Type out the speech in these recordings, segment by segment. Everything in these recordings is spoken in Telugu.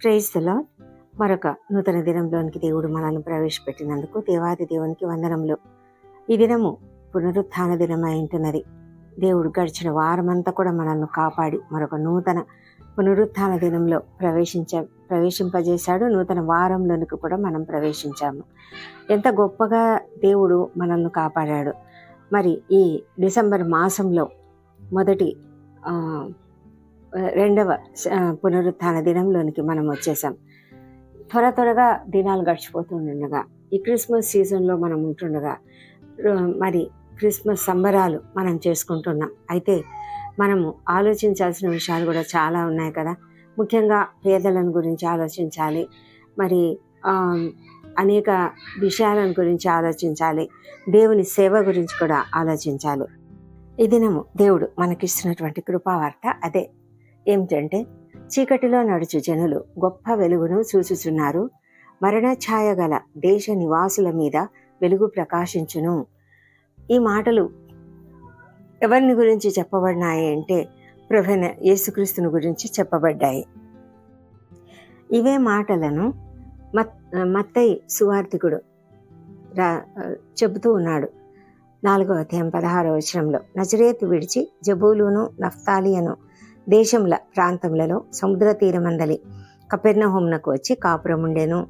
క్రైస్తలో మరొక నూతన దినంలోనికి దేవుడు మనల్ని ప్రవేశపెట్టినందుకు దేవాది దేవునికి వందనములు. ఈ దినము పునరుత్థాన దినమై ఉంటున్నది. దేవుడు గడిచిన వారమంతా కూడా మనల్ని కాపాడి మరొక నూతన పునరుత్థాన దినంలో ప్రవేశించ ప్రవేశింపజేశాడు. నూతన వారంలోనికి కూడా మనం ప్రవేశించాము. ఎంత గొప్పగా దేవుడు మనల్ని కాపాడాడు. మరి ఈ డిసెంబర్ మాసంలో మొదటి రెండవ పునరుత్థాన దినంలోనికి మనం వచ్చేసాం. త్వర త్వరగా దినాలు గడిచిపోతుండగా ఈ క్రిస్మస్ సీజన్లో మనం ఉంటుండగా మరి క్రిస్మస్ సంబరాలు మనం చేసుకుంటున్నాం. అయితే మనము ఆలోచించాల్సిన విషయాలు కూడా చాలా ఉన్నాయి కదా. ముఖ్యంగా పేదలను గురించి ఆలోచించాలి మరి అనేక విషయాలను గురించి ఆలోచించాలి దేవుని సేవ గురించి కూడా ఆలోచించాలి. ఈ దినము దేవుడు మనకిస్తున్నటువంటి కృపావార్త అదే. ఏమిటంటే చీకటిలో నడుచు జనులు గొప్ప వెలుగును చూచుచున్నారు మరణ ఛాయ గల దేశ నివాసుల మీద వెలుగు ప్రకాశించును. ఈ మాటలు ఎవరిని గురించి చెప్పబడినాయి అంటే ప్రభన యేసుక్రీస్తుని గురించి చెప్పబడ్డాయి. ఇవే మాటలను మత్ మత్తయి సువార్థికుడు రా చెబుతూ ఉన్నాడు. నాలుగవ అధ్యాయం పదహారవ వచనంలో నజరేతు విడిచి జబూలును నఫ్తాలియను దేశంల ప్రాంతములలో సముద్ర తీరమందలి కపెర్నహోమునకు వచ్చి కాపురం ఉండెను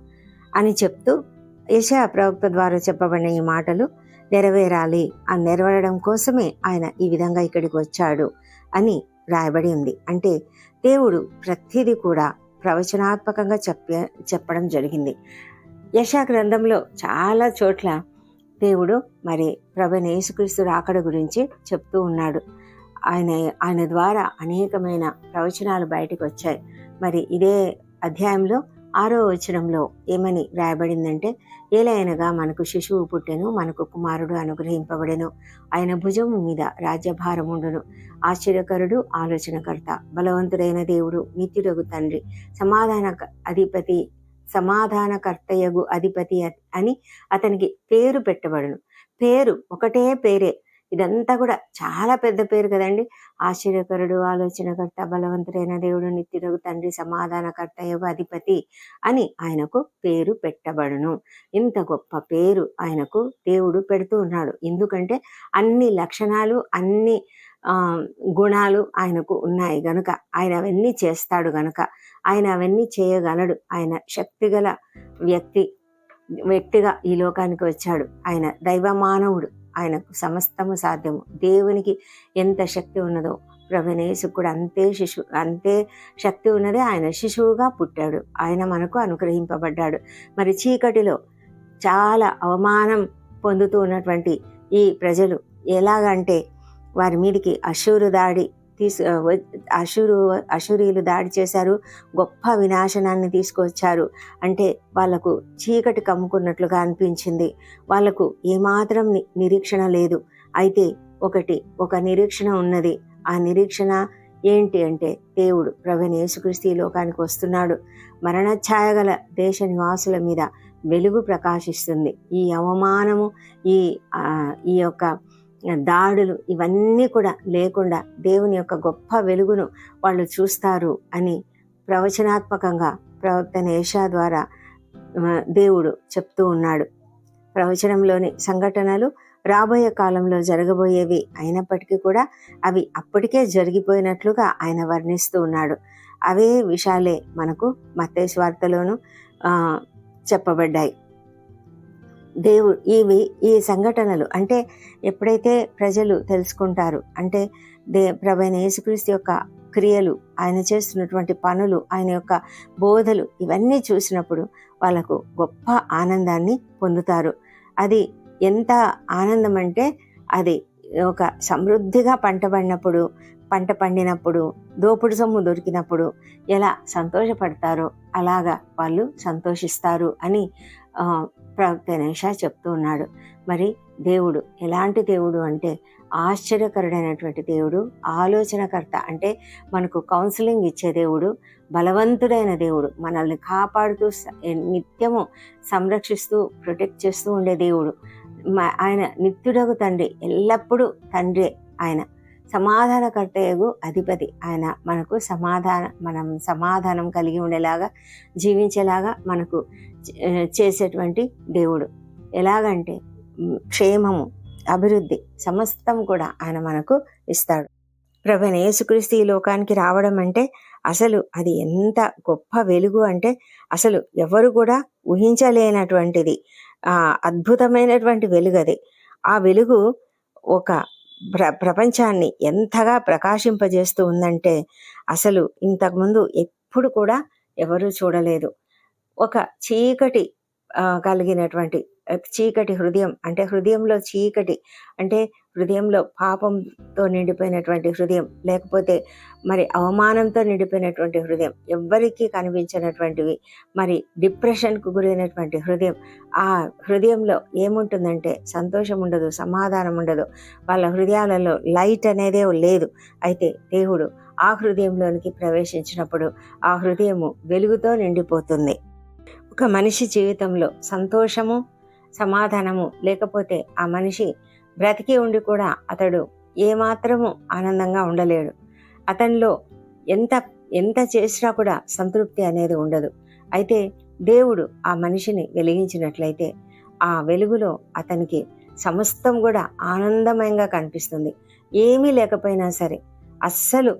అని చెప్తూ యశా ప్రవక్త ద్వారా చెప్పబడిన ఈ మాటలు నెరవేరాలి. ఆ నెరవేరడం కోసమే ఆయన ఈ విధంగా ఇక్కడికి వచ్చాడు అని రాయబడి ఉంది. అంటే దేవుడు ప్రతిదీ కూడా ప్రవచనాత్మకంగా చెప్ప చెప్పడం జరిగింది. యశా గ్రంథంలో చాలా చోట్ల దేవుడు మరి ప్రభు యేసుక్రీస్తు రాకడ గురించి చెప్తూ ఉన్నాడు. ఆయన ఆయన ద్వారా అనేకమైన ప్రవచనాలు బయటకు వచ్చాయి మరి ఇదే అధ్యాయంలో ఆరో వచనంలో ఏమని రాయబడిందంటే ఏలైనగా మనకు శిశువు పుట్టెను మనకు కుమారుడు అనుగ్రహింపబడెను ఆయన భుజము మీద రాజ్యభారముండును ఆశ్చర్యకరుడు ఆలోచనకర్త బలవంతుడైన దేవుడు నిత్యుడగు తండ్రి సమాధాన అధిపతి సమాధానకర్తయగు అధిపతి అని అతనికి పేరు పెట్టబడును. పేరు ఒకటే పేరే ఇదంతా కూడా చాలా పెద్ద పేరు కదండి. ఆశ్చర్యకరుడు ఆలోచనకర్త బలవంతుడైన దేవుడు నిత్యుడు తండ్రి సమాధానకర్త యొక్క అధిపతి అని ఆయనకు పేరు పెట్టబడును. ఇంత గొప్ప పేరు ఆయనకు దేవుడు పెడుతూ ఉన్నాడు. ఎందుకంటే అన్ని లక్షణాలు అన్ని ఆ, గుణాలు ఆయనకు ఉన్నాయి గనుక. ఆయన అవన్నీ చేస్తాడు గనుక. ఆయన అవన్నీ చేయగలడు. ఆయన శక్తిగల వ్యక్తి వ్యక్తిగా ఈ లోకానికి వచ్చాడు. ఆయన దైవ మానవుడు ఆయనకు సమస్తము సాధ్యము. దేవునికి ఎంత శక్తి ఉన్నదో ప్రవణేశు కూడా అంతే శిశు అంతే శక్తి ఉన్నదే ఆయన శిశువుగా పుట్టాడు. ఆయన మనకు అనుగ్రహింపబడ్డాడు. మరి చీకటిలో చాలా అవమానం పొందుతూ ఉన్నటువంటి ఈ ప్రజలు ఎలాగంటే వారి మీదికి అశూరు దాడి తీసు అశురు అశూరియులు దాడి చేశారు. గొప్ప వినాశనాన్ని తీసుకొచ్చారు. అంటే వాళ్ళకు చీకటి కమ్ముకున్నట్లుగా అనిపించింది. వాళ్ళకు ఏమాత్రం ని- నిరీక్షణ లేదు. అయితే ఒకటి ఒక నిరీక్షణ ఉన్నది. ఆ నిరీక్షణ ఏంటి అంటే దేవుడు ప్రభుని యేసుక్రీస్తు ఈ లోకానికి వస్తున్నాడు. మరణఛాయ గల దేశ నివాసుల మీద వెలుగు ప్రకాశిస్తుంది. ఈ అవమానము ఈ ఈ యొక్క దాడులు ఇవన్నీ కూడా లేకుండా దేవుని యొక్క గొప్ప వెలుగును వాళ్ళు చూస్తారు అని ప్రవచనాత్మకంగా ప్రవక్త నేషా ద్వారా దేవుడు చెప్తూ ఉన్నాడు. ప్రవచనంలోని సంఘటనలు రాబోయే కాలంలో జరగబోయేవి అయినప్పటికీ కూడా అవి అప్పటికే జరిగిపోయినట్లుగా ఆయన వర్ణిస్తూ ఉన్నాడు. అవే విషయాలే మనకు మత్తయి వార్తలోను చెప్పబడ్డాయి. దేవుడు ఇవి ఈ సంఘటనలు అంటే ఎప్పుడైతే ప్రజలు తెలుసుకుంటారు అంటే దే ప్రభైన యేసుక్రీస్తు యొక్క క్రియలు ఆయన చేస్తున్నటువంటి పనులు ఆయన యొక్క బోధలు ఇవన్నీ చూసినప్పుడు వాళ్ళకు గొప్ప ఆనందాన్ని పొందుతారు. అది ఎంత ఆనందం అంటే అది ఒక సమృద్ధిగా పంట పడినప్పుడు పంట పండినప్పుడు దోపుడు సొమ్ము దొరికినప్పుడు ఎలా సంతోషపడతారో అలాగా వాళ్ళు సంతోషిస్తారు అని ప్రవక్త నేషా చెప్తూ ఉన్నాడు. మరి దేవుడు ఎలాంటి దేవుడు అంటే ఆశ్చర్యకరుడైనటువంటి దేవుడు ఆలోచనకర్త అంటే మనకు కౌన్సిలింగ్ ఇచ్చే దేవుడు బలవంతుడైన దేవుడు మనల్ని కాపాడుతూ నిత్యము సంరక్షిస్తూ ప్రొటెక్ట్ చేస్తూ ఉండే దేవుడు. మ- ఆయన నిత్యుడకు తండ్రి ఎల్లప్పుడూ తండ్రి ఆయన. సమాధానకర్తయగు అధిపతి. ఆయన మనకు సమాధాన మనం సమాధానం కలిగి ఉండేలాగా జీవించేలాగా మనకు చేసేటువంటి దేవుడు. ఎలాగంటే క్షేమము అభివృద్ధి సమస్తం కూడా ఆయన మనకు ఇస్తాడు. ప్రభు యేసుక్రీస్తు ఈ లోకానికి రావడం అంటే అసలు అది ఎంత గొప్ప వెలుగు అంటే అసలు ఎవరు కూడా ఊహించలేనటువంటిది. ఆ అద్భుతమైనటువంటి వెలుగు అది ఆ వెలుగు ఒక ప్ర ప్రపంచాన్ని ఎంతగా ప్రకాశింపజేస్తూ ఉందంటే అసలు ఇంతకుముందు ఎప్పుడు కూడా ఎవరూ చూడలేదు. ఒక చీకటి కలిగినటువంటి చీకటి హృదయం అంటే హృదయంలో చీకటి అంటే హృదయంలో పాపంతో నిండిపోయినటువంటి హృదయం లేకపోతే మరి అవమానంతో నిండిపోయినటువంటి హృదయం ఎవ్వరికీ కనిపించినటువంటివి మరి డిప్రెషన్కు గురైనటువంటి హృదయం ఆ హృదయంలో ఏముంటుందంటే సంతోషం ఉండదు సమాధానం ఉండదు వాళ్ళ హృదయాలలో లైట్ అనేదే లేదు. అయితే దేవుడు ఆ హృదయంలోనికి ప్రవేశించినప్పుడు ఆ హృదయము వెలుగుతో నిండిపోతుంది. ఒక మనిషి జీవితంలో సంతోషము సమాధానము లేకపోతే ఆ మనిషి బ్రతికి ఉండి కూడా అతడు ఏమాత్రము ఆనందంగా ఉండలేడు. అతనిలో ఎంత ఎంత చేసినా కూడా సంతృప్తి అనేది ఉండదు. అయితే దేవుడు ఆ మనిషిని వెలిగించినట్లయితే ఆ వెలుగులో అతనికి సమస్తం కూడా ఆనందమయంగా కనిపిస్తుంది. ఏమీ లేకపోయినా సరే అస్సలు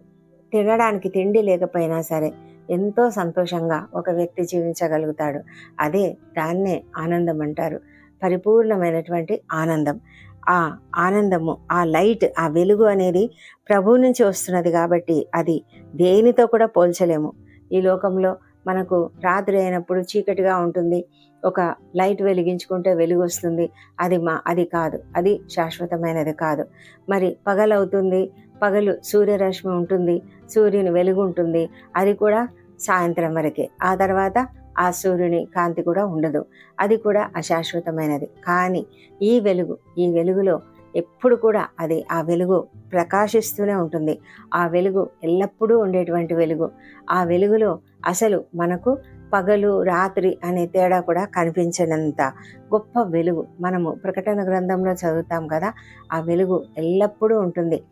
తినడానికి తిండి లేకపోయినా సరే ఎంతో సంతోషంగా ఒక వ్యక్తి జీవించగలుగుతాడు. అదే దాన్నే ఆనందం అంటారు. పరిపూర్ణమైనటువంటి ఆనందం. ఆ ఆనందము ఆ లైట్ ఆ వెలుగు అనేది ప్రభువు నుంచి వస్తున్నది కాబట్టి అది దేనితో కూడా పోల్చలేము. ఈ లోకంలో మనకు రాత్రి అయినప్పుడు చీకటిగా ఉంటుంది. ఒక లైట్ వెలిగించుకుంటే వెలుగు వస్తుంది. అది మా అది కాదు. అది శాశ్వతమైనది కాదు. మరి పగలవుతుంది పగలు సూర్యరశ్మి ఉంటుంది. సూర్యుని వెలుగు ఉంటుంది. అది కూడా సాయంత్రం వరకే. ఆ తర్వాత ఆ సూర్యుని కాంతి కూడా ఉండదు. అది కూడా అశాశ్వతమైనది. కానీ ఈ వెలుగు ఈ వెలుగులో ఎప్పుడు కూడా అది ఆ వెలుగు ప్రకాశిస్తూనే ఉంటుంది. ఆ వెలుగు ఎల్లప్పుడూ ఉండేటువంటి వెలుగు. ఆ వెలుగులో అసలు మనకు పగలు రాత్రి అనే తేడా కూడా కనిపించినంత గొప్ప వెలుగు. మనము ప్రకటన గ్రంథంలో చదువుతాం కదా ఆ వెలుగు ఎల్లప్పుడూ ఉంటుంది.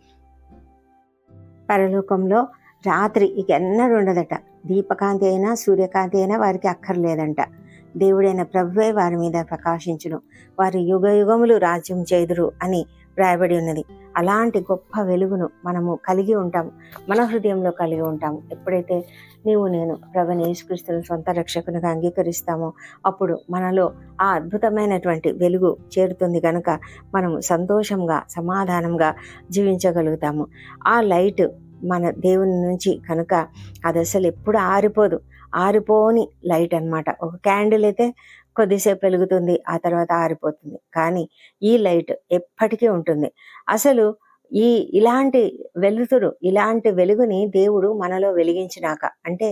పరలోకంలో రాత్రి ఇక ఎన్నడూ ఉండదట. దీపకాంతి అయినా సూర్యకాంతి అయినా వారికి అక్కర్లేదంట. దేవుడైన ప్రభువే వారి మీద ప్రకాశించును. వారు యుగ యుగములు రాజ్యం చేదురు అని వ్రాయబడి ఉన్నది. అలాంటి గొప్ప వెలుగును మనము కలిగి ఉంటాము మన హృదయంలో కలిగి ఉంటాము ఎప్పుడైతే నీవు నేను ప్రభుని యేసుక్రీస్తుని సొంత రక్షకునిగా అంగీకరిస్తామో అప్పుడు మనలో ఆ అద్భుతమైనటువంటి వెలుగు చేరుతుంది కనుక మనము సంతోషంగా సమాధానంగా జీవించగలుగుతాము. ఆ లైట్ మన దేవుని నుంచి కనుక అది అసలు ఎప్పుడు ఆరిపోదు. ఆరిపోని లైట్ అన్నమాట. ఒక క్యాండిల్ అయితే కొద్దిసేపు వెలుగుతుంది ఆ తర్వాత ఆరిపోతుంది. కానీ ఈ లైట్ ఎప్పటికీ ఉంటుంది. అసలు ఈ ఇలాంటి వెలుతురు ఇలాంటి వెలుగుని దేవుడు మనలో వెలిగించినాక అంటే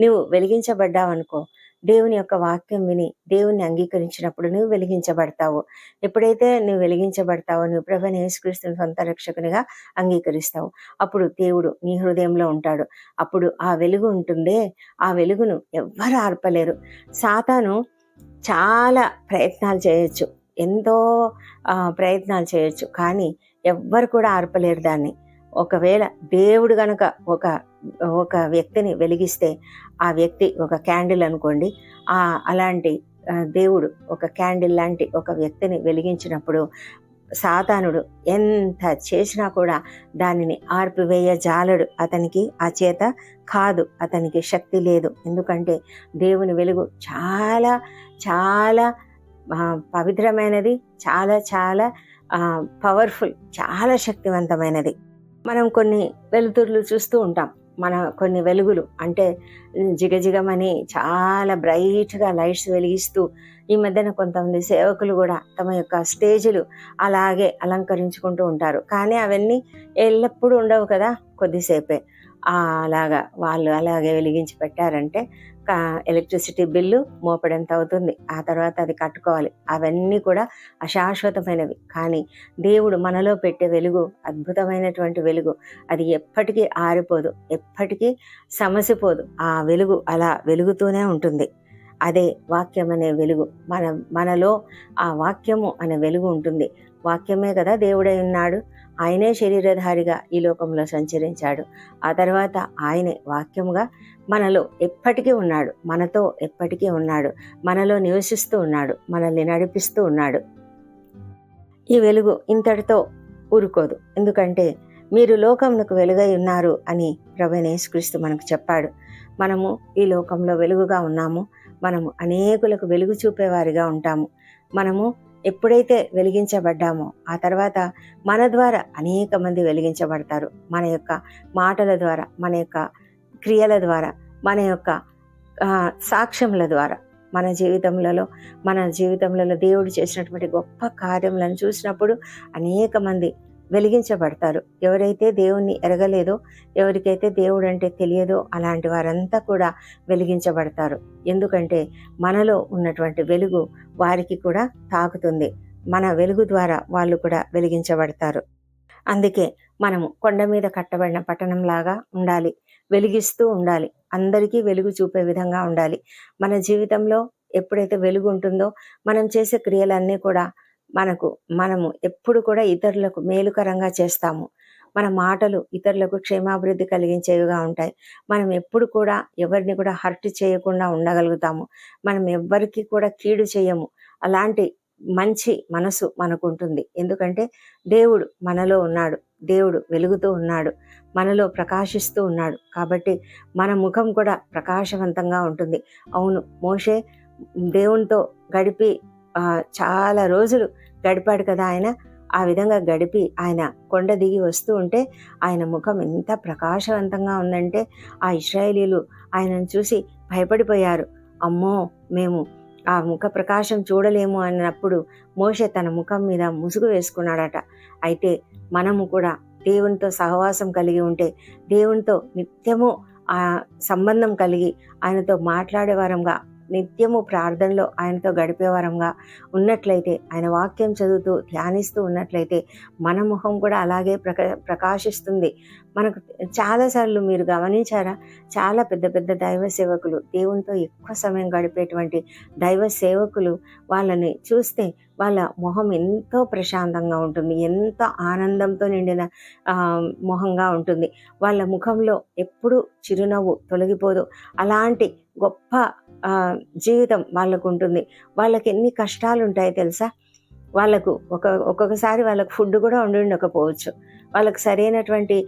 నువ్వు వెలిగించబడ్డావనుకో దేవుని యొక్క వాక్యం విని దేవుని అంగీకరించినప్పుడు నువ్వు వెలిగించబడతావు. ఎప్పుడైతే నువ్వు వెలిగించబడతావో నువ్వు ప్రభుని యేసుక్రీస్తుని సొంత రక్షకునిగా అంగీకరిస్తావు. అప్పుడు దేవుడు నీ హృదయంలో ఉంటాడు. అప్పుడు ఆ వెలుగు ఉంటుందే. ఆ వెలుగును ఎవ్వరు ఆర్పలేరు. సాతాను చాలా ప్రయత్నాలు చేయొచ్చు. ఎంతో ప్రయత్నాలు చేయొచ్చు. కానీ ఎవ్వరు కూడా ఆర్పలేరు దాన్ని. ఒకవేళ దేవుడు గనక ఒక ఒక వ్యక్తిని వెలిగిస్తే ఆ వ్యక్తి ఒక క్యాండిల్ అనుకోండి ఆ అలాంటి దేవుడు ఒక క్యాండిల్ లాంటి ఒక వ్యక్తిని వెలిగించినప్పుడు సాతానుడు ఎంత చేసినా కూడా దానిని ఆర్పివేయ జాలడు అతనికి ఆ చేత కాదు అతనికి శక్తి లేదు. ఎందుకంటే దేవుని వెలుగు చాలా చాలా పవిత్రమైనది చాలా చాలా పవర్ఫుల్ చాలా శక్తివంతమైనది. మనం కొన్ని వెలుతురులు చూస్తూ ఉంటాం. మన కొన్ని వెలుగులు అంటే జిగజిగమని చాలా బ్రైట్గా లైట్స్ వెలిగిస్తూ ఈ మధ్యన కొంతమంది సేవకులు కూడా తమ యొక్క స్టేజులు అలాగే అలంకరించుకుంటూ ఉంటారు. కానీ అవన్నీ ఎల్లప్పుడూ ఉండవు కదా కొద్దిసేపే. అలాగా వాళ్ళు అలాగే వెలిగించి పెట్టారంటే ఎలక్ట్రిసిటీ బిల్లు మోపడంత అవుతుంది? ఆ తర్వాత అది కట్టుకోవాలి. అవన్నీ కూడా అశాశ్వతమైనవి. కానీ దేవుడు మనలో పెట్టే వెలుగు అద్భుతమైనటువంటి వెలుగు అది ఎప్పటికీ ఆరిపోదు. ఎప్పటికీ సమసిపోదు. ఆ వెలుగు అలా వెలుగుతూనే ఉంటుంది. అదే వాక్యం అనే వెలుగు. మన మనలో ఆ వాక్యము అనే వెలుగు ఉంటుంది. వాక్యమే కదా దేవుడై ఉన్నాడు. ఆయనే శరీరధారిగా ఈ లోకంలో సంచరించాడు. ఆ తర్వాత ఆయనే వాక్యముగా మనలో ఎప్పటికీ ఉన్నాడు. మనతో ఎప్పటికీ ఉన్నాడు. మనలో నివసిస్తూ ఉన్నాడు. మనల్ని నడిపిస్తూ ఉన్నాడు. ఈ వెలుగు ఇంతటితో ఊరుకోదు. ఎందుకంటే మీరు లోకమునకు వెలుగై ఉన్నారు అని ప్రభనేశ్క్రీస్తు మనకు చెప్పాడు. మనము ఈ లోకంలో వెలుగుగా ఉన్నాము. మనము అనేకులకు వెలుగు చూపేవారిగా ఉంటాము. మనము ఎప్పుడైతే వెలిగించబడ్డామో ఆ తర్వాత మన ద్వారా అనేక మంది వెలిగించబడతారు. మన యొక్క మాటల ద్వారా మన యొక్క క్రియల ద్వారా మన యొక్క సాక్ష్యముల ద్వారా. మన జీవితంలో మన జీవితంలో దేవుడు చేసినటువంటి గొప్ప కార్యములను చూసినప్పుడు అనేక మంది వెలిగించబడతారు. ఎవరైతే దేవుణ్ణి ఎరగలేదో ఎవరికైతే దేవుడు అంటే తెలియదో అలాంటి వారంతా కూడా వెలిగించబడతారు. ఎందుకంటే మనలో ఉన్నటువంటి వెలుగు వారికి కూడా తాకుతుంది. మన వెలుగు ద్వారా వాళ్ళు కూడా వెలిగించబడతారు. అందుకే మనము కొండ మీద కట్టబడిన పట్టణంలాగా ఉండాలి. వెలిగిస్తూ ఉండాలి. అందరికీ వెలుగు చూపే విధంగా ఉండాలి. మన జీవితంలో ఎప్పుడైతే వెలుగు ఉంటుందో మనం చేసే క్రియలన్నీ కూడా మనకు మనము ఎప్పుడు కూడా ఇతరులకు మేలుకరంగా చేస్తాము. మన మాటలు ఇతరులకు క్షేమాభివృద్ధి కలిగించేవిగా ఉంటాయి. మనం ఎప్పుడు కూడా ఎవరిని కూడా హర్ట్ చేయకుండా ఉండగలుగుతాము. మనం ఎవ్వరికి కూడా కీడు చేయము. అలాంటి మంచి మనసు మనకు ఉంటుంది ఎందుకంటే దేవుడు మనలో ఉన్నాడు. దేవుడు వెలుగుతూ ఉన్నాడు. మనలో ప్రకాశిస్తూ ఉన్నాడు. కాబట్టి మన ముఖం కూడా ప్రకాశవంతంగా ఉంటుంది. అవును మోషే దేవునితో గడిపి చాలా రోజులు గడిపాడు కదా ఆయన. ఆ విధంగా గడిపి ఆయన కొండ దిగి వస్తూ ఉంటే ఆయన ముఖం ఎంత ప్రకాశవంతంగా ఉందంటే ఆ ఇస్రాయేలీలు ఆయనను చూసి భయపడిపోయారు. అమ్మో మేము ఆ ముఖ ప్రకాశం చూడలేము అన్నప్పుడు మోషే తన ముఖం మీద ముసుగు వేసుకున్నాడట. అయితే మనము కూడా దేవునితో సహవాసం కలిగి ఉంటే దేవునితో నిత్యము ఆ సంబంధం కలిగి ఆయనతో మాట్లాడేవారంగా నిత్యము ప్రార్థనలో ఆయనతో గడిపే వారంగా ఉన్నట్లయితే ఆయన వాక్యం చదువుతూ ధ్యానిస్తూ ఉన్నట్లయితే మన ముఖం కూడా అలాగే ప్రకా ప్రకాశిస్తుంది. మనకు చాలాసార్లు మీరు గమనించారా? చాలా పెద్ద పెద్ద దైవ సేవకులు దేవునితో ఎక్కువ సమయం గడిపేటువంటి దైవ సేవకులు వాళ్ళని చూస్తే వాళ్ళ మొహం ఎంతో ప్రశాంతంగా ఉంటుంది. ఎంతో ఆనందంతో నిండిన మొహంగా ఉంటుంది. వాళ్ళ ముఖంలో ఎప్పుడూ చిరునవ్వు తొలగిపోదు. అలాంటి గొప్ప జీవితం వాళ్ళకు ఉంటుంది వాళ్ళకి ఎన్ని కష్టాలు ఉంటాయో తెలుసా? వాళ్ళకు ఒక ఒక్కొక్కసారి వాళ్ళకు ఫుడ్ కూడా ఉండి ఉండకపోవచ్చు. వాళ్ళకు సరైనటువంటి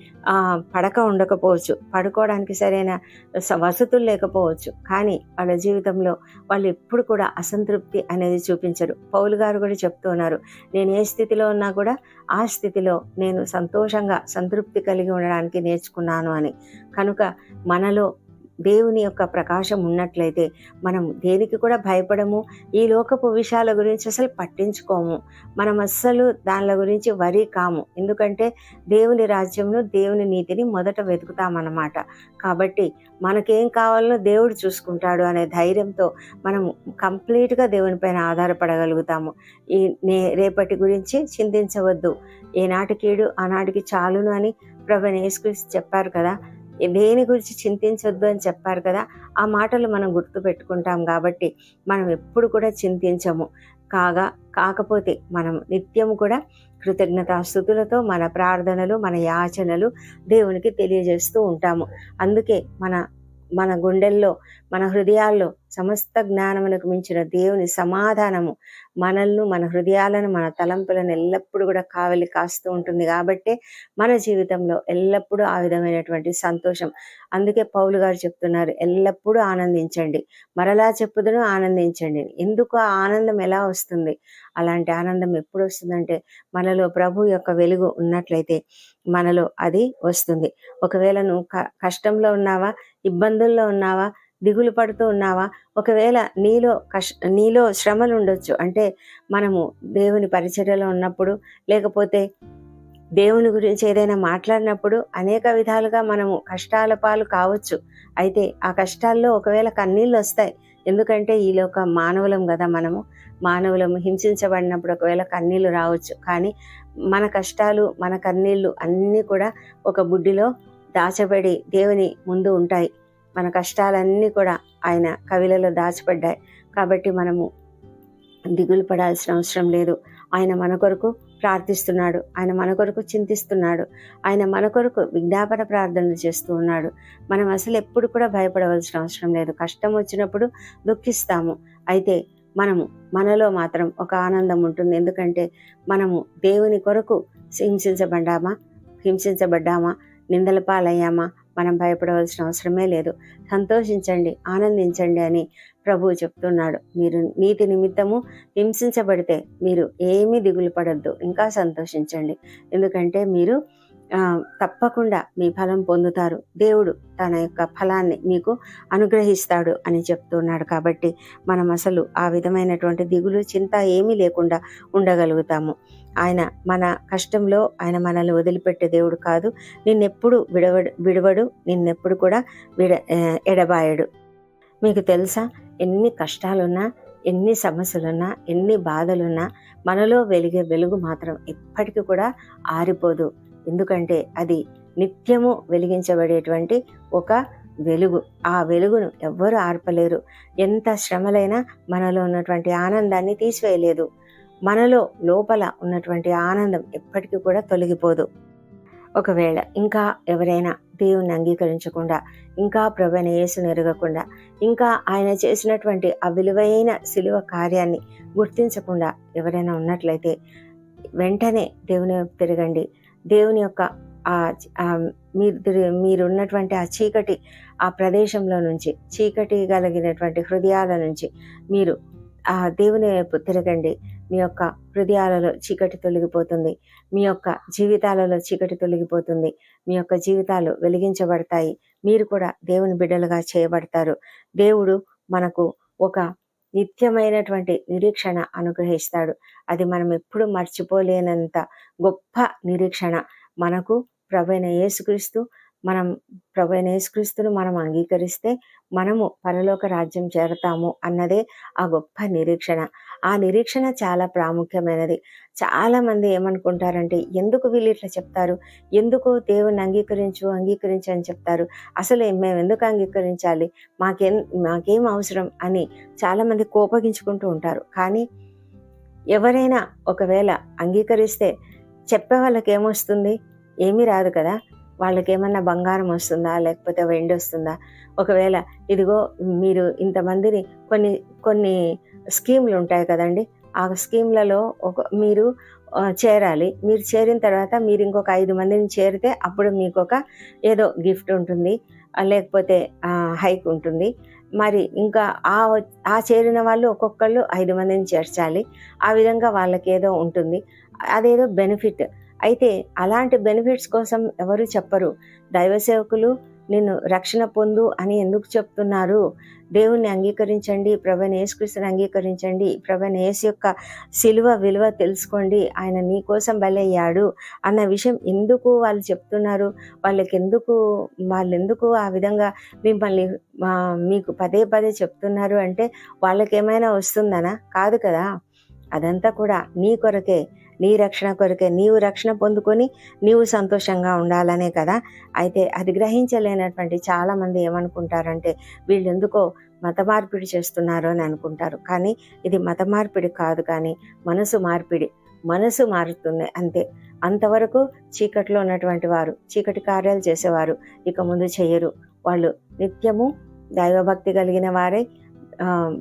పడక ఉండకపోవచ్చు. పడుకోవడానికి సరైన స- వసతులు లేకపోవచ్చు. కానీ వాళ్ళ జీవితంలో వాళ్ళు ఎప్పుడు కూడా అసంతృప్తి అనేది చూపించరు. పౌలు గారు కూడా చెప్తున్నారు నేను ఏ స్థితిలో ఉన్నా కూడా ఆ స్థితిలో నేను సంతోషంగా సంతృప్తి కలిగి ఉండడానికి నేర్చుకున్నాను అని. కనుక మనలో దేవుని యొక్క ప్రకాశం ఉన్నట్లయితే మనం దేనికి కూడా భయపడము? ఈ లోకపు విషయాల గురించి అసలు పట్టించుకోము. మనం అస్సలు దానిల గురించి వరి కాము. ఎందుకంటే దేవుని రాజ్యంను దేవుని నీతిని మొదట వెతుకుతామన్నమాట. కాబట్టి మనకేం కావాలో దేవుడు చూసుకుంటాడు అనే ధైర్యంతో మనం కంప్లీట్గా దేవునిపైన ఆధారపడగలుగుతాము. ఈ నే రేపటి గురించి చింతించవద్దు. ఏనాటికీడు ఆనాటికి చాలును అని ప్రభు నేసుకు చెప్పారు కదా. దేని గురించి చింతించొద్దు అని చెప్పారు కదా ఆ మాటలు మనం గుర్తు పెట్టుకుంటాం కాబట్టి మనం ఎప్పుడు కూడా చింతించము. కాగా కాకపోతే మనం నిత్యం కూడా కృతజ్ఞతాస్థుతులతో మన ప్రార్థనలు మన యాచనలు దేవునికి తెలియజేస్తూ ఉంటాము. అందుకే మన మన గుండెల్లో మన హృదయాల్లో సమస్త జ్ఞానమునకు మించిన దేవుని సమాధానము మనల్ని మన హృదయాలను మన తలంపులను ఎల్లప్పుడూ కూడా కావలి కాస్తూ ఉంటుంది కాబట్టి మన జీవితంలో ఎల్లప్పుడూ ఆ విధమైనటువంటి సంతోషం. అందుకే పౌలు గారు చెప్తున్నారు ఎల్లప్పుడూ ఆనందించండి. మరలా చెప్పుదను ఆనందించండి. ఎందుకు ఆ ఆనందం ఎలా వస్తుంది? అలాంటి ఆనందం ఎప్పుడు వస్తుందంటే మనలో ప్రభు యొక్క వెలుగు ఉన్నట్లయితే మనలో అది వస్తుంది. ఒకవేళ నువ్వు క- కష్టంలో ఉన్నావా ఇబ్బందుల్లో ఉన్నావా దిగులు పడుతూ ఉన్నావా? ఒకవేళ నీలో కష్ నీలో శ్రమలు ఉండొచ్చు. అంటే మనము దేవుని పరిచర్యలో ఉన్నప్పుడు లేకపోతే దేవుని గురించి ఏదైనా మాట్లాడినప్పుడు అనేక విధాలుగా మనము కష్టాల పాలు కావచ్చు. అయితే ఆ కష్టాల్లో ఒకవేళ కన్నీళ్ళు వస్తాయి. ఎందుకంటే ఈ లోక మానవులం కదా మనము. మానవులము హింసించబడినప్పుడు ఒకవేళ కన్నీళ్ళు రావచ్చు. కానీ మన కష్టాలు మన కన్నీళ్ళు అన్నీ కూడా ఒక బుడ్డిలో దాచబడి దేవుని ముందు ఉంటాయి. మన కష్టాలన్నీ కూడా ఆయన కవిలలో దాచిపడ్డాయి. కాబట్టి మనము దిగులు పడాల్సిన అవసరం లేదు. ఆయన మన కొరకు ప్రార్థిస్తున్నాడు. ఆయన మన కొరకు చింతిస్తున్నాడు. ఆయన మన కొరకు విజ్ఞాపన ప్రార్థనలు చేస్తూ ఉన్నాడు. మనం అసలు ఎప్పుడు కూడా భయపడవలసిన అవసరం లేదు. కష్టం వచ్చినప్పుడు దుఃఖిస్తాము. అయితే మనము మనలో మాత్రం ఒక ఆనందం ఉంటుంది. ఎందుకంటే మనము దేవుని కొరకు హింసించబడ్డామా? హింసించబడ్డామా? నిందల పాలయ్యామా? మనం భయపడవలసిన అవసరమే లేదు. సంతోషించండి ఆనందించండి అని ప్రభువు చెప్తున్నాడు. మీరు నీతి నిమిత్తము హింసించబడితే మీరు ఏమీ దిగులు పడద్దు. ఇంకా సంతోషించండి. ఎందుకంటే మీరు తప్పకుండా మీ ఫలం పొందుతారు. దేవుడు తన యొక్క ఫలాన్ని మీకు అనుగ్రహిస్తాడు అని చెప్తున్నాడు. కాబట్టి మనం అసలు ఆ విధమైనటువంటి దిగులు చింత ఏమీ లేకుండా ఉండగలుగుతాము. ఆయన మన కష్టంలో ఆయన మనల్ని వదిలిపెట్టే దేవుడు కాదు. నిన్నెప్పుడు విడవడు విడవడు నిన్నెప్పుడు కూడా విడ ఎడబాయడు. మీకు తెలుసా? ఎన్ని కష్టాలున్నా ఎన్ని సమస్యలున్నా ఎన్ని బాధలున్నా మనలో వెలిగే వెలుగు మాత్రం ఎప్పటికీ కూడా ఆరిపోదు. ఎందుకంటే అది నిత్యము వెలిగించబడేటువంటి ఒక వెలుగు. ఆ వెలుగును ఎవ్వరు ఆర్పలేరు. ఎంత శ్రమలైనా మనలో ఉన్నటువంటి ఆనందాన్ని తీసివేయలేదు. మనలో లోపల ఉన్నటువంటి ఆనందం ఎప్పటికీ కూడా తొలగిపోదు. ఒకవేళ ఇంకా ఎవరైనా దేవుణ్ణి అంగీకరించకుండా ఇంకా ప్రభుణ యేసును ఎరగకుండా ఇంకా ఆయన చేసినటువంటి ఆ విలువైన సిలువ కార్యాన్ని గుర్తించకుండా ఎవరైనా ఉన్నట్లయితే వెంటనే దేవుని తిరగండి. దేవుని యొక్క ఆ మీరు మీరున్నటువంటి ఆ చీకటి ఆ ప్రదేశంలో నుంచి చీకటి కలిగినటువంటి హృదయాల నుంచి మీరు ఆ దేవుని వైపు తిరగండి. మీ యొక్క హృదయాలలో చీకటి తొలగిపోతుంది. మీ యొక్క జీవితాలలో చీకటి తొలగిపోతుంది. మీ యొక్క జీవితాలు వెలిగించబడతాయి. మీరు కూడా దేవుని బిడ్డలుగా చేయబడతారు. దేవుడు మనకు ఒక నిత్యమైనటువంటి నిరీక్షణ అనుగ్రహిస్తాడు. అది మనం ఎప్పుడు మర్చిపోలేనంత గొప్ప నిరీక్షణ మనకు ప్రభైన యేసుక్రీస్తు. మనం ప్రభైన యేసుక్రీస్తును మనం అంగీకరిస్తే మనము పరలోక రాజ్యం చేరతాము అన్నదే ఆ గొప్ప నిరీక్షణ. ఆ నిరీక్షణ చాలా ప్రాముఖ్యమైనది. చాలా మంది ఏమనుకుంటారంటే ఎందుకు వీళ్ళు ఇట్లా చెప్తారు? ఎందుకు దేవుని అంగీకరించు అంగీకరించు అని చెప్తారు. అసలు మేము ఎందుకు అంగీకరించాలి? మాకేం మాకేం అవసరం అని చాలామంది కోపగించుకుంటూ ఉంటారు. కానీ ఎవరైనా ఒకవేళ అంగీకరిస్తే చెప్పే వాళ్ళకి ఏమొస్తుంది ఏమీ రాదు కదా. వాళ్ళకి ఏమన్నా బంగారం వస్తుందా? లేకపోతే వెండి వస్తుందా? ఒకవేళ ఇదిగో మీరు ఇంతమందిని కొన్ని కొన్ని స్కీమ్లు ఉంటాయి కదండి. ఆ స్కీమ్లలో ఒక మీరు చేరాలి. మీరు చేరిన తర్వాత మీరు ఇంకొక ఐదు మందిని చేరితే అప్పుడు మీకు ఒక ఏదో గిఫ్ట్ ఉంటుంది. లేకపోతే హైక్ ఉంటుంది. మరి ఇంకా ఆ ఆ చేరిన వాళ్ళు ఒక్కొక్కళ్ళు ఐదు మందిని చేర్చాలి. ఆ విధంగా వాళ్ళకి ఏదో ఉంటుంది. అదేదో బెనిఫిట్ అయితే అలాంటి బెనిఫిట్స్ కోసం ఎవరు చెప్పరు. దైవ సేవకులు నిన్ను రక్షణ పొందు అని ఎందుకు చెప్తున్నారు? దేవుణ్ణి అంగీకరించండి ప్రభనేసుకృష్ణని అంగీకరించండి ప్రభనేసు యొక్క సిలువ విలువ తెలుసుకోండి ఆయన నీ కోసం బలయ్యాడు అన్న విషయం ఎందుకు వాళ్ళు చెప్తున్నారు? వాళ్ళకి ఎందుకు వాళ్ళు ఎందుకు ఆ విధంగా మిమ్మల్ని మీకు పదే పదే చెప్తున్నారు అంటే వాళ్ళకేమైనా వస్తుందనా? కాదు కదా. అదంతా కూడా నీ కొరకే. నీ రక్షణ కొరకే నీవు రక్షణ పొందుకొని నీవు సంతోషంగా ఉండాలనే కదా. అయితే అది గ్రహించలేనటువంటి చాలామంది ఏమనుకుంటారంటే వీళ్ళు ఎందుకో మత మార్పిడి చేస్తున్నారు అని అనుకుంటారు. కానీ ఇది మత మార్పిడి కాదు కానీ మనసు మార్పిడి మనసు మారుతుంది అంతే. అంతవరకు చీకట్లో ఉన్నటువంటి వారు చీకటి కార్యాలు చేసేవారు ఇక ముందు చేయరు. వాళ్ళు నిత్యము దైవభక్తి కలిగిన వారే.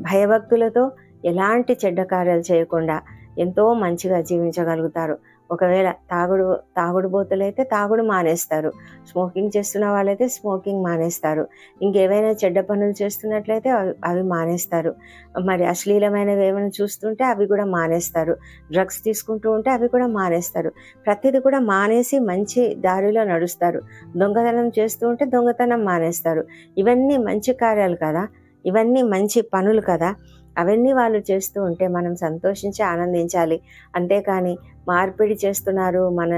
భయభక్తులతో ఎలాంటి చెడ్డ కార్యాలు చేయకుండా ఎంతో మంచిగా జీవించగలుగుతారు. ఒకవేళ తాగుడు తాగుడు అయితే తాగుడు మానేస్తారు. స్మోకింగ్ చేస్తున్న వాళ్ళైతే స్మోకింగ్ మానేస్తారు. ఇంకేవైనా చెడ్డ పనులు చేస్తున్నట్లయితే అవి మానేస్తారు. మరి అశ్లీలమైనవి ఏమైనా చూస్తుంటే అవి కూడా మానేస్తారు. డ్రగ్స్ తీసుకుంటూ ఉంటే అవి కూడా మానేస్తారు. ప్రతిదీ కూడా మానేసి మంచి దారిలో నడుస్తారు. దొంగతనం చేస్తూ ఉంటే దొంగతనం మానేస్తారు. ఇవన్నీ మంచి కార్యాలు కదా. ఇవన్నీ మంచి పనులు కదా. అవన్నీ వాళ్ళు చేస్తూ ఉంటే మనం సంతోషించి ఆనందించాలి. అంతేకాని మార్పిడి చేస్తున్నారు మన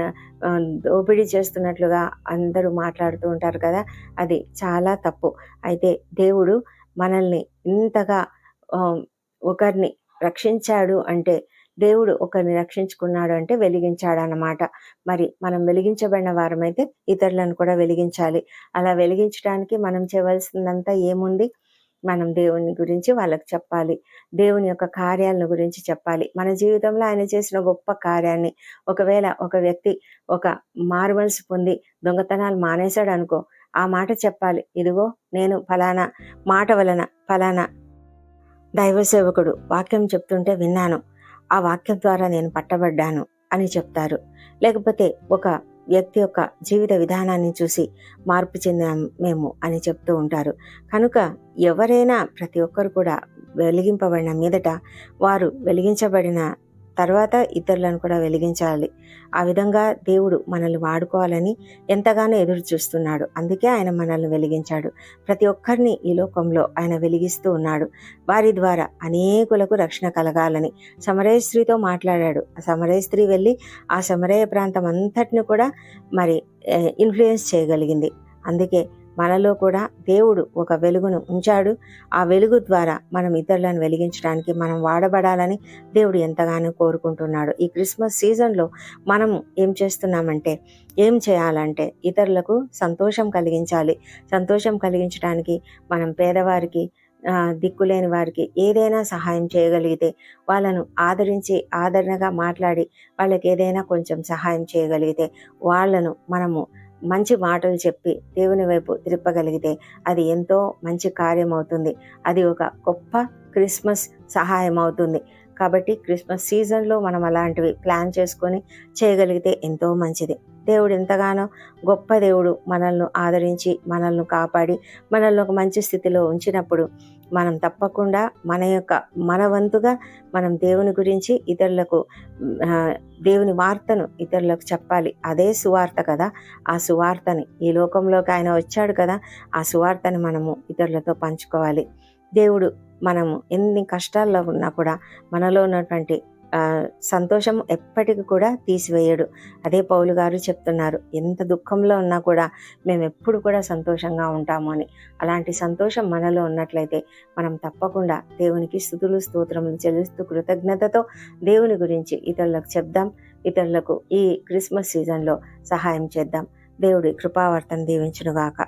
దోపిడీ చేస్తున్నట్లుగా అందరూ మాట్లాడుతూ ఉంటారు కదా. అది చాలా తప్పు. అయితే దేవుడు మనల్ని ఇంతగా ఒకరిని రక్షించాడు అంటే దేవుడు ఒకరిని రక్షించుకున్నాడు అంటే వెలిగించాడు అన్నమాట మరి మనం వెలిగించబడిన వారమైతే ఇతరులను కూడా వెలిగించాలి. అలా వెలిగించడానికి మనం చేయవలసిందంతా ఏముంది? మనం దేవుని గురించి వాళ్ళకి చెప్పాలి. దేవుని యొక్క కార్యాలను గురించి చెప్పాలి. మన జీవితంలో ఆయన చేసిన గొప్ప కార్యాన్ని ఒకవేళ ఒక వ్యక్తి ఒక మార్వల్స్ పొంది దొంగతనాలు మానేశాడు అనుకో ఆ మాట చెప్పాలి. ఇదిగో నేను ఫలానా మాట వలన ఫలానా దైవ సేవకుడు వాక్యం చెప్తుంటే విన్నాను. ఆ వాక్యం ద్వారా నేను పట్టబడ్డాను అని చెప్తారు. లేకపోతే ఒక వ్యక్తి యొక్క జీవిత విధానాన్ని చూసి మార్పు చెందాం మేము అని చెప్తూ ఉంటారు. కనుక ఎవరైనా ప్రతి ఒక్కరు కూడా వెలిగింపబడిన మీదట వారు వెలిగించబడిన తర్వాత ఇతరులను కూడా వెలిగించాలి. ఆ విధంగా దేవుడు మనల్ని వాడుకోవాలని ఎంతగానో ఎదురు చూస్తున్నాడు. అందుకే ఆయన మనల్ని వెలిగించాడు. ప్రతి ఒక్కరిని ఈ లోకంలో ఆయన వెలిగిస్తూ ఉన్నాడు. వారి ద్వారా అనేకులకు రక్షణ కలగాలని సమరయ స్త్రీతో మాట్లాడాడు. ఆ సమరయ స్త్రీ వెళ్ళి ఆ సమరయ ప్రాంతం అంతటిని కూడా మరి ఇన్ఫ్లుయెన్స్ చేయగలిగింది. అందుకే మనలో కూడా దేవుడు ఒక వెలుగును ఉంచాడు. ఆ వెలుగు ద్వారా మనం ఇతరులను వెలిగించడానికి మనం వాడబడాలని దేవుడు ఎంతగానో కోరుకుంటున్నాడు. ఈ క్రిస్మస్ సీజన్లో మనం ఏం చేస్తున్నామంటే ఏం చేయాలంటే ఇతరులకు సంతోషం కలిగించాలి. సంతోషం కలిగించడానికి మనం పేదవారికి దిక్కులేని వారికి ఏదైనా సహాయం చేయగలిగితే వాళ్ళను ఆదరించి ఆదరణగా మాట్లాడి వాళ్ళకి ఏదైనా కొంచెం సహాయం చేయగలిగితే వాళ్ళను మనము మంచి మాటలు చెప్పి దేవుని వైపు తిప్పగలిగితే అది ఎంతో మంచి కార్యం అవుతుంది అది ఒక గొప్ప క్రిస్మస్ సహాయం అవుతుంది కాబట్టి క్రిస్మస్ సీజన్లో మనం అలాంటివి ప్లాన్ చేసుకొని చేయగలిగితే ఎంతో మంచిది. దేవుడు ఎంతగానో గొప్ప దేవుడు మనల్ని ఆదరించి మనల్ని కాపాడి మనల్ని ఒక మంచి స్థితిలో ఉంచినప్పుడు మనం తప్పకుండా మన యొక్క మన వంతుగా మనం దేవుని గురించి ఇతరులకు దేవుని వార్తను ఇతరులకు చెప్పాలి. అదే సువార్త కదా. ఆ సువార్తని ఈ లోకంలోకి ఆయన వచ్చాడు కదా. ఆ సువార్తని మనము ఇతరులతో పంచుకోవాలి. దేవుడు మనము ఎన్ని కష్టాల్లో ఉన్నా కూడా మనలో ఉన్నటువంటి సంతోషం ఎప్పటికి కూడా తీసివేయడు. అదే పౌలు గారు చెప్తున్నారు ఎంత దుఃఖంలో ఉన్నా కూడా మేము ఎప్పుడు కూడా సంతోషంగా ఉంటాము అని. అలాంటి సంతోషం మనలో ఉన్నట్లయితే మనం తప్పకుండా దేవునికి స్థుతులు స్తోత్రములు చెల్లిస్తూ కృతజ్ఞతతో దేవుని గురించి ఇతరులకు చెప్దాం. ఇతరులకు ఈ క్రిస్మస్ సీజన్లో సహాయం చేద్దాం. దేవుడి కృపావర్తన దీవించునుగాక.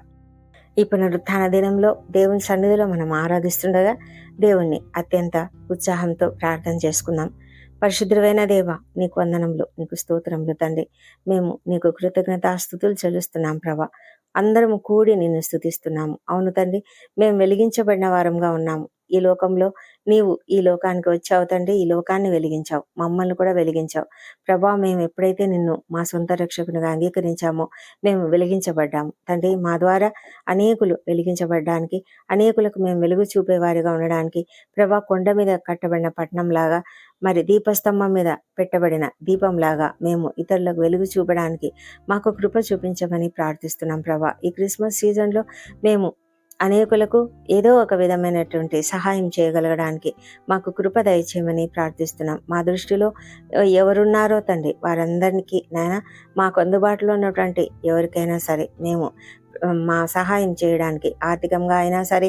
ఈ పునరుత్థాన దినంలో దేవుని సన్నిధిలో మనం ఆరాధిస్తుండగా దేవుణ్ణి అత్యంత ఉత్సాహంతో ప్రార్థన చేసుకుందాం. పరిశుద్ధమైన దేవ నీకు వందనములు నీకు స్తోత్రములు తండ్రి. మేము నీకు కృతజ్ఞతాస్థుతులు చెల్లిస్తున్నాం ప్రభా. అందరము కూడి నిన్ను స్థుతిస్తున్నాము అవును తండ్రి మేము వెలిగించబడిన వారంగా ఉన్నాము. ఈ లోకంలో నీవు ఈ లోకానికి వచ్చావు తండ్రి ఈ లోకాన్ని వెలిగించావు మమ్మల్ని కూడా వెలిగించావు. ప్రభా మేము ఎప్పుడైతే నిన్ను మా సొంత రక్షకునిగా అంగీకరించామో మేము వెలిగించబడ్డాము. తండ్రి మా ద్వారా అనేకులు వెలిగించబడ్డానికి అనేకులకు మేము వెలుగు చూపేవారిగా ఉండడానికి ప్రభా కొండ మీద కట్టబడిన పట్టణం లాగా మరి దీపస్తంభం మీద పెట్టబడిన దీపంలాగా మేము ఇతరులకు వెలుగు చూపడానికి మాకు కృప చూపించమని ప్రార్థిస్తున్నాం ప్రభా. ఈ క్రిస్మస్ సీజన్లో మేము అనేకులకు ఏదో ఒక విధమైనటువంటి సహాయం చేయగలగడానికి మాకు కృప దయచేయమని ప్రార్థిస్తున్నాం. మా దృష్టిలో ఎవరున్నారో తండ్రి వారందరికీ నాయన మాకు అందుబాటులో ఉన్నటువంటి ఎవరికైనా సరే మేము మా సహాయం చేయడానికి ఆర్థికంగా అయినా సరే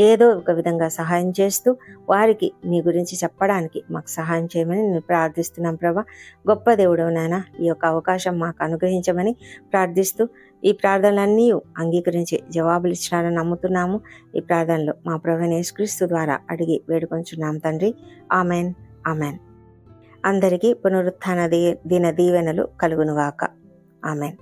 ఏదో ఒక విధంగా సహాయం చేస్తూ వారికి నీ గురించి చెప్పడానికి మాకు సహాయం చేయమని నేను ప్రార్థిస్తున్నాం ప్రభా. గొప్ప దేవుడు నాయన ఈ యొక్క అవకాశం మాకు అనుగ్రహించమని ప్రార్థిస్తూ ఈ ప్రార్థనలన్నీ అంగీకరించి జవాబులు ఇచ్చినారని నమ్ముతున్నాము. ఈ ప్రార్థనలో మా ప్రవీణ యేసుక్రీస్తు ద్వారా అడిగి వేడుకొంచున్నాం తండ్రి. Amen amen. అందరికీ పునరుత్థాన దీన దీవెనలు కలుగునుగాక. ఆమెన్.